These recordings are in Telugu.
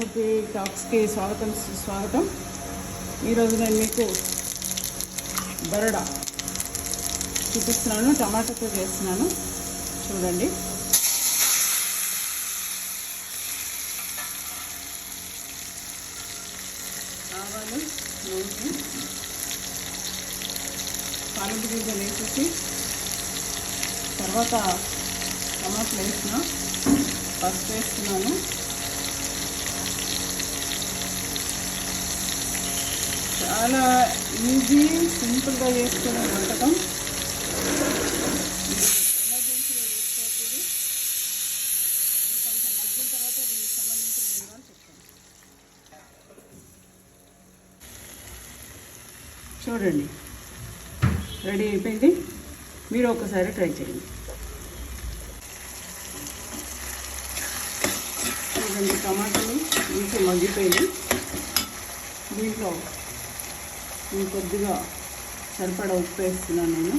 టాక్స్కి స్వాగతం స్వాగతం ఈరోజు నేను మీకు బరడా చూపిస్తున్నాను టమాటాతో చేస్తున్నాను. చూడండి. ఆవాలు నూనె పాలకి గింజలు వేసేసి తర్వాత టమాటాలు వేసిన పసుపు వేస్తున్నాను. చాలా ఈజీ సింపుల్గా చేసుకునే వంటకం. ఎమర్జెన్సీలో చేసుకోవచ్చు కొంచెం మగ్గిన తర్వాత దీనికి సంబంధించిన వివరాలు చెప్తాను చూడండి. రెడీ అయిపోయింది. మీరు ఒకసారి ట్రై చేయండి. చూడండి టమాటాలు మంచి మగ్గిపోయింది దీంట్లో నేను కొద్దిగా సరిపడా ఉప్పు వేస్తున్నాను నేను.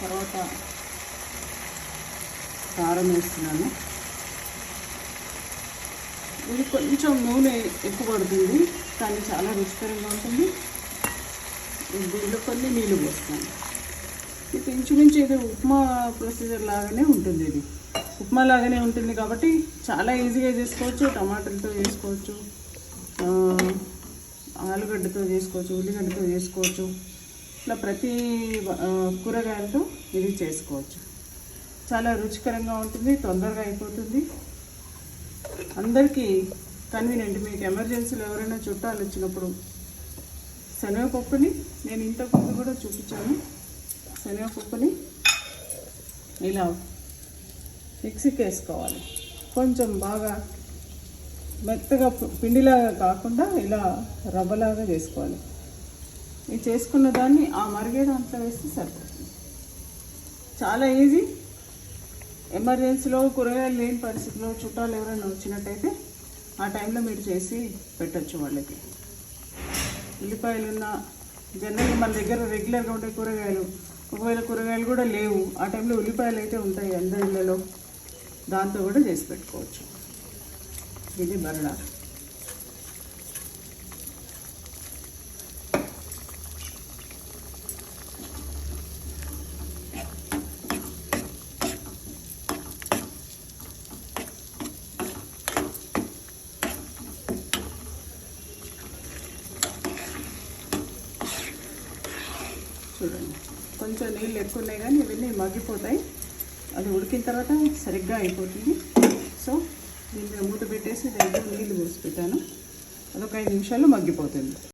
తర్వాత కారం వేస్తున్నాను. ఇది కొంచెం నూనె ఎక్కువ పడుతుంది కానీ చాలా రుచికరంగా ఉంటుంది. దీంట్లో కొన్ని నీళ్ళు పోస్తాను. ఇది ఇంచుమించు ఇది ఉప్మా ప్రొసీజర్ లాగానే ఉంటుంది ఇది. ఉప్మా లాగానే ఉంటుంది కాబట్టి చాలా ఈజీగా చేసుకోవచ్చు టమాటాలతో చేసుకోవచ్చు ఆలుగడ్డతో చేసుకోవచ్చు ఉల్లిగడ్డతో చేసుకోవచ్చు. ఇట్లా ప్రతి కూరగాయలతో ఇది చేసుకోవచ్చు. చాలా రుచికరంగా ఉంటుంది తొందరగా అయిపోతుంది. అందరికీ కన్వీనియంట్ మీకు ఎమర్జెన్సీలో ఎవరైనా చుట్టాలు వచ్చినప్పుడు శనగపప్పుని నేను ఇంతకుముందు కూడా చూపించాను. శనగపప్పుని ఇలా మిక్సీకి వేసుకోవాలి. కొంచెం బాగా మెత్తగా పిండిలాగా కాకుండా ఇలా రవ్వలాగా చేసుకోవాలి. ఇది చేసుకున్న దాన్ని ఆ మరిగే దాంట్లో వేస్తే సరిపోతుంది. చాలా ఈజీ. ఎమర్జెన్సీలో కూరగాయలు లేని పరిస్థితిలో చుట్టాలు ఎవరైనా వచ్చినట్టయితే ఆ టైంలో మీరు చేసి పెట్టచ్చు వాళ్ళకి. ఉల్లిపాయలు ఉన్న జనరల్గా మన దగ్గర రెగ్యులర్గా ఉండే కూరగాయలు ఒకవేళ కూరగాయలు కూడా లేవు ఆ టైంలో ఉల్లిపాయలు అయితే ఉంటాయి అందరి దాంతో కూడా చేసి పెట్టుకోవచ్చు. ఇది బరడా చూడండి. కొంచెం నీళ్ళు ఎక్కువ ఉన్నాయి కానీ ఇవన్నీ మగ్గిపోతాయి. అది ఉడికిన తర్వాత సరిగ్గా అయిపోతుంది. సో దీనిపై మూత పెట్టేసి దగ్గర నీళ్ళు పోసి పెట్టాను. అదొక ఐదు నిమిషాల్లో మగ్గిపోతుంది.